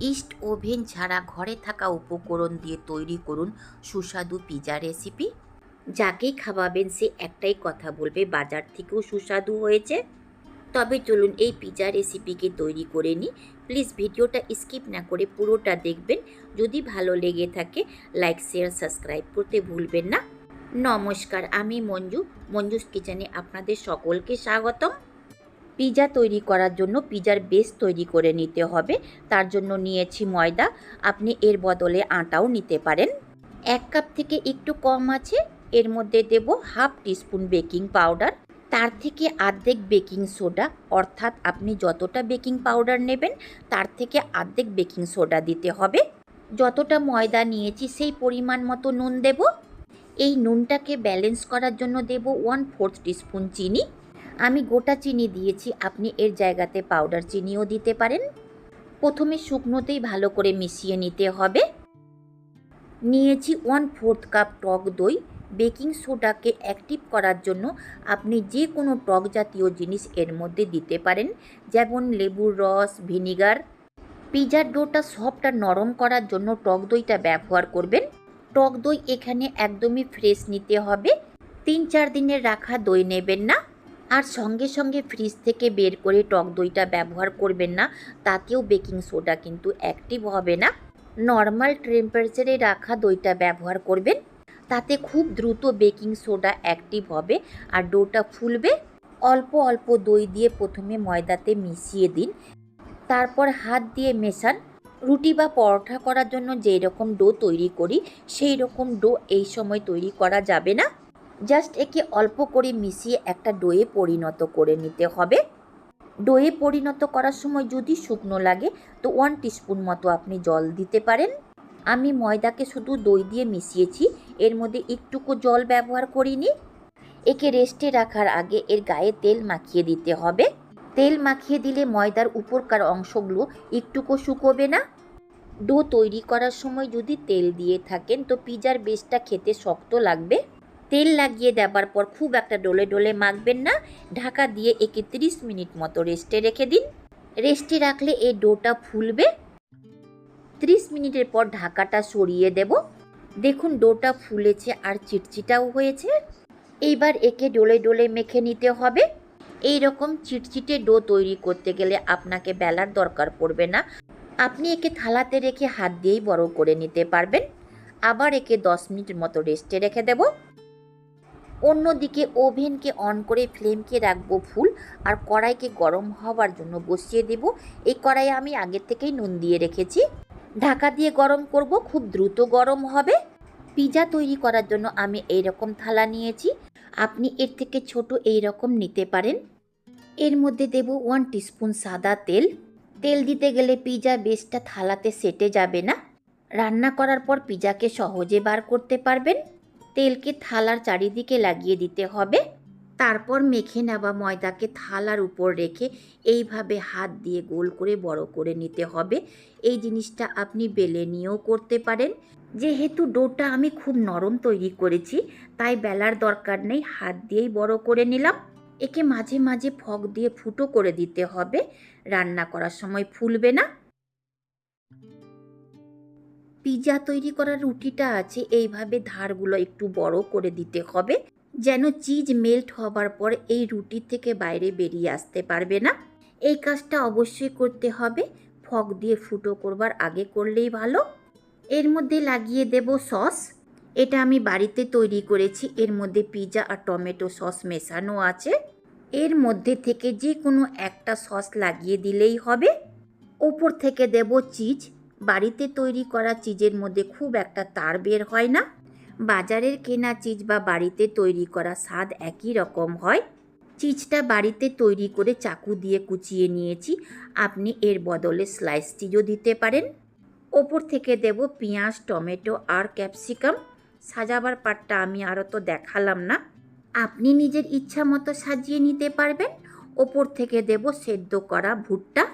East oven ছাড়া ঘরে থাকা উপকরণ দিয়ে তৈরি করুন সুস্বাদু পিজা রেসিপি। যাকেই খাওয়াবেন সে একটাই কথা বলবে, বাজার থেকেও সুস্বাদু হয়েছে। তবে চলুন এই পিজা রেসিপিকে তৈরি করে নিই। প্লিজ ভিডিওটা স্কিপ না করে পুরোটা দেখবেন। যদি ভালো লেগে থাকে, লাইক, শেয়ার, সাবস্ক্রাইব করতে ভুলবেন না। নমস্কার, আমি মঞ্জু। মঞ্জুস কিচেনে আপনাদের সকলকে স্বাগতম। পিজা তৈরি করার জন্য পিজার বেস তৈরি করে নিতে হবে। তার জন্য নিয়েছি ময়দা। আপনি এর বদলে আটাও নিতে পারেন। এক কাপ থেকে একটু কম আছে। এর মধ্যে দেব হাফ টিস্পুন বেকিং পাউডার। তার থেকে আর্ধেক বেকিং সোডা, অর্থাৎ আপনি যতটা বেকিং পাউডার নেবেন, তার থেকে আর্ধেক বেকিং সোডা দিতে হবে। যতটা ময়দা নিয়েছি, সেই পরিমাণ মতো নুন দেব। এই নুনটাকে ব্যালেন্স করার জন্য দেব ওয়ান ফোর্থ টিস্পুন চিনি। আমি গোটা চিনি দিয়েছি, আপনি এর জায়গাতে পাউডার চিনিও দিতে পারেন। প্রথমে শুকনোতেই ভালো করে মিশিয়ে নিতে হবে। নিয়েছি ওয়ান ফোর্থ কাপ টক দই। বেকিং সোডাকে অ্যাক্টিভ করার জন্য আপনি যে কোনো টক জাতীয় জিনিস এর মধ্যে দিতে পারেন, যেমন লেবুর রস, ভিনিগার। পিজার ডোটা আর নরম করার জন্য টক দইটা ব্যবহার করবেন। টক দই এখানে একদমই ফ্রেশ নিতে হবে। তিন চার দিনের রাখা দই নেবেন না। আর সঙ্গে সঙ্গে ফ্রিজ থেকে বের করে টক দইটা ব্যবহার করবেন না, তাতেও বেকিং সোডা কিন্তু অ্যাক্টিভ হবে না। নর্মাল টেম্পারেচারে রাখা দইটা ব্যবহার করবেন, তাতে খুব দ্রুত বেকিং সোডা অ্যাক্টিভ হবে আর ডোটা ফুলবে। অল্প অল্প দই দিয়ে প্রথমে ময়দাতে মিশিয়ে দিন, তারপর হাত দিয়ে মেশান। রুটি বা পরোঠা করার জন্য যেই রকম ডো তৈরি করি, সেই রকম ডো এই সময় তৈরি করা যাবে না। জাস্ট একে অল্প করে মিশিয়ে একটা ডোয়ে পরিণত করে নিতে হবে। ডোয়ে পরিণত করার সময় যদি শুকনো লাগে, তো ওয়ান টিস্পুন মতো আপনি জল দিতে পারেন। আমি ময়দাকে শুধু দই দিয়ে মিশিয়েছি, এর মধ্যে একটুকু জল ব্যবহার করিনি। একে রেস্টে রাখার আগে এর গায়ে তেল মাখিয়ে দিতে হবে। তেল মাখিয়ে দিলে ময়দার উপরকার অংশগুলো একটুকু শুকোবে না। ডো তৈরি করার সময় যদি তেল দিয়ে থাকেন, তো পিজার বেসটা খেতে শক্ত লাগবে। তেল লাগিয়ে দেবার পর খুব একটা ডোলে ডোলে মাখবেন না। ঢাকা দিয়ে একে 30 মিনিট মতো রেস্টে রেখে দিন। রেস্টে রাখলে এই ডোটা ফুলবে। 30 মিনিটের পর ঢাকাটা সরিয়ে দেব। দেখুন ডোটা ফুলেছে আর চিটচিটাও হয়েছে। এইবার একে ডোলে ডোলে মেখে নিতে হবে। এই রকম চিটচিটে ডো তৈরি করতে গেলে আপনাকে বেলার দরকার পড়বে না। আপনি একে থালাতে রেখে হাত দিয়েই বড় করে নিতে পারবেন। আবার একে 10 মিনিট মতো রেস্টে রেখে দেবো। অন্যদিকে ওভেনকে অন করে ফ্লেমকে রাখব ফুল আর কড়াইকে গরম হওয়ার জন্য বসিয়ে দেব। এই কড়াইয়ে আমি আগের থেকেই নুন দিয়ে রেখেছি। ঢাকা দিয়ে গরম করব, খুব দ্রুত গরম হবে। পিজা তৈরি করার জন্য আমি এই রকম থালা নিয়েছি। আপনি এর থেকে ছোট এই রকম নিতে পারেন। এর মধ্যে দেব ওয়ান টিস্পুন সাদা তেল। তেল দিতে গেলে পিজা বেসটা থালাতে সেটে যাবে না। রান্না করার পর পিজাকে সহজে বার করতে পারবেন। তেলকে থালার চারিদিকে লাগিয়ে দিতে হবে। তারপর মেখে নেওয়া ময়দাকে থালার উপর রেখে এইভাবে হাত দিয়ে গোল করে বড় করে নিতে হবে। এই জিনিসটা আপনি বেলে নিয়েও করতে পারেন। যেহেতু ডোটা আমি খুব নরম তৈরি করেছি, তাই বেলার দরকার নেই, হাত দিয়েই বড় করে নিলাম। একে মাঝে মাঝে ফক দিয়ে ফুটো করে দিতে হবে। রান্না করার সময় ফুলবে না। পিজা তৈরি করার রুটিটা আছে, এইভাবে ধারগুলো একটু বড় করে দিতে হবে, যেন চিজ মেল্ট হবার পর এই রুটি থেকে বাইরে বেরিয়ে আসতে পারবে না। এই কাজটা অবশ্যই করতে হবে, ফক দিয়ে ফুটো করবার আগে করলেই ভালো। এর মধ্যে লাগিয়ে দেব সস, এটা আমি বাড়িতে তৈরি করেছি, এর মধ্যে পিজা আর টমেটো সস মেশানো আছে। এর মধ্যে থেকে যে কোনো একটা সস লাগিয়ে দিলেই হবে। ওপর থেকে দেব চিজ বাড়িতে তৈরি করা চিজের মধ্যে খুব একটা তার বের হয় না। বাজারের কেনা চিজ বা বাড়িতে তৈরি করা স্বাদ একই রকম হয়। চিজটা বাড়িতে তৈরি করে চাকু দিয়ে কুচিয়ে নিয়েছি। আপনি এর বদলে স্লাইস চিজও দিতে পারেন। ওপর থেকে দেব পেঁয়াজ, টমেটো আর ক্যাপসিকাম। সাজাবার পাটটা আমি আরও তো দেখালাম না। আপনি নিজের ইচ্ছা মতো সাজিয়ে নিতে পারবেন। ওপর থেকে দেব সেদ্ধ করা ভুট্টা।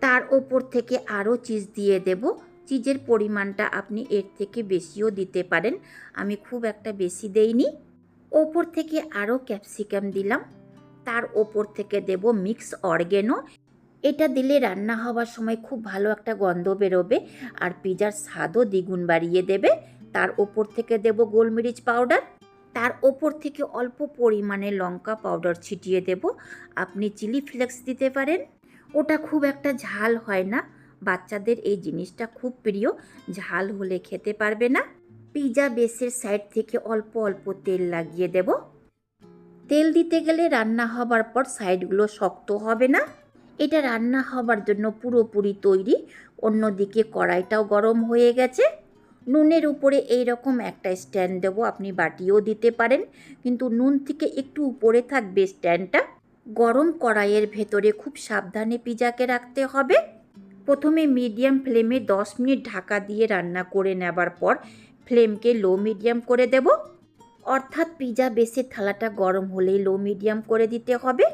তার ওপর থেকে আরও চিজ দিয়ে দেব। চিজের পরিমাণটা আপনি এর থেকে বেশিও দিতে পারেন। আমি খুব একটা বেশি দেইনি। ওপর থেকে আরও ক্যাপসিকাম দিলাম। তার ওপর থেকে দেব মিক্স অর্গেনো। এটা দিলে রান্না হওয়ার সময় খুব ভালো একটা গন্ধ বেরোবে আর পিজার স্বাদও দ্বিগুণ বাড়িয়ে দেবে। তার ওপর থেকে দেব গোলমরিচ পাউডার। তার ওপর থেকে অল্প পরিমাণে লঙ্কা পাউডার ছিটিয়ে দেব। আপনি চিলি ফ্লেক্স দিতে পারেন। ওটা খুব একটা ঝাল হয় না। বাচ্চাদের এই জিনিসটা খুব প্রিয়। ঝাল হলে খেতে পারবে না। পিজা বেসের সাইড থেকে অল্প অল্প তেল লাগিয়ে দেব। তেল দিতে গেলে রান্না হবার পর সাইডগুলো শক্ত হবে না। এটা রান্না হবার জন্য পুরোপুরি তৈরি। অন্যদিকে কড়াইটাও গরম হয়ে গেছে। নুনের উপরে এই রকম একটা স্ট্যান্ড দেবো। আপনি বাটিও দিতে পারেন। কিন্তু নুন থেকে একটু উপরে থাকবে স্ট্যান্ডটা গরম কড়াইয়ের ভেতরে খুব সাবধানে পিজাকে রাখতে হবে। প্রথমে মিডিয়াম ফ্লেমে দশ মিনিট ঢাকা দিয়ে রান্না করে নেবার পর ফ্লেমকে লো মিডিয়াম করে দেব। অর্থাৎ পিজা বেসে থালাটা গরম হলেই লো মিডিয়াম করে দিতে হবে।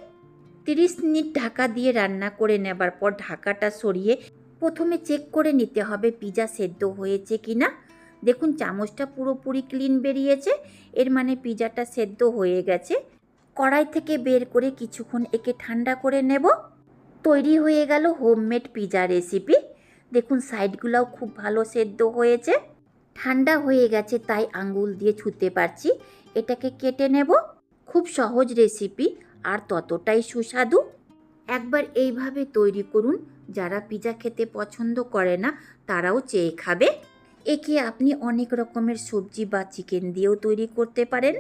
তিরিশ মিনিট ঢাকা দিয়ে রান্না করে নেবার পর ঢাকাটা সরিয়ে প্রথমে চেক করে নিতে হবে পিজা সেদ্ধ হয়েছে কি না দেখুন, চামচটা পুরোপুরি ক্লিন বেরিয়েছে, এর মানে পিজাটা সেদ্ধ হয়ে গেছে। কড়াই থেকে বের করে কিছুক্ষণ একে ঠান্ডা করে নেব। তৈরি হয়ে গেল হোমমেড পিজা রেসিপি। দেখুন, সাইডগুলোও খুব ভালো সেদ্ধ হয়েছে। ঠান্ডা হয়ে গেছে, তাই আঙ্গুল দিয়ে ছুতে পারছি। এটাকে কেটে নেব। খুব সহজ রেসিপি, আর ততটাই সুস্বাদু। একবার এইভাবে তৈরি করুন। যারা পিজা খেতে পছন্দ করে না, তারাও চেয়ে খাবে। একে আপনি অনেক রকমের সবজি বা চিকেন দিয়েও তৈরি করতে পারেন।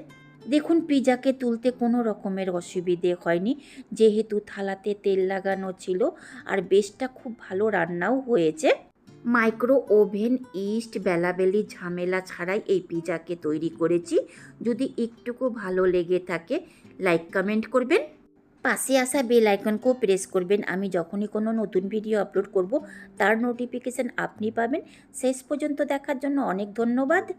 দেখুন পিজাকে তুলতে কোনো রকমের অসুবিধে হয়নি। যেহেতু থালাতে তেল লাগানো ছিল আর বেশটা খুব ভালো রান্নাও হয়েছে। মাইক্রো ওভেন, ইস্ট, বেলাবেলি ঝামেলা ছাড়াই এই পিজাকে তৈরি করেছি। যদি একটুকু ভালো লেগে থাকে, লাইক, কমেন্ট করবেন। পাশে আসা বেল আইকনকেও প্রেস করবেন। আমি যখনই কোনো নতুন ভিডিও আপলোড করব, তার নোটিফিকেশান আপনি পাবেন। শেষ পর্যন্ত দেখার জন্য অনেক ধন্যবাদ।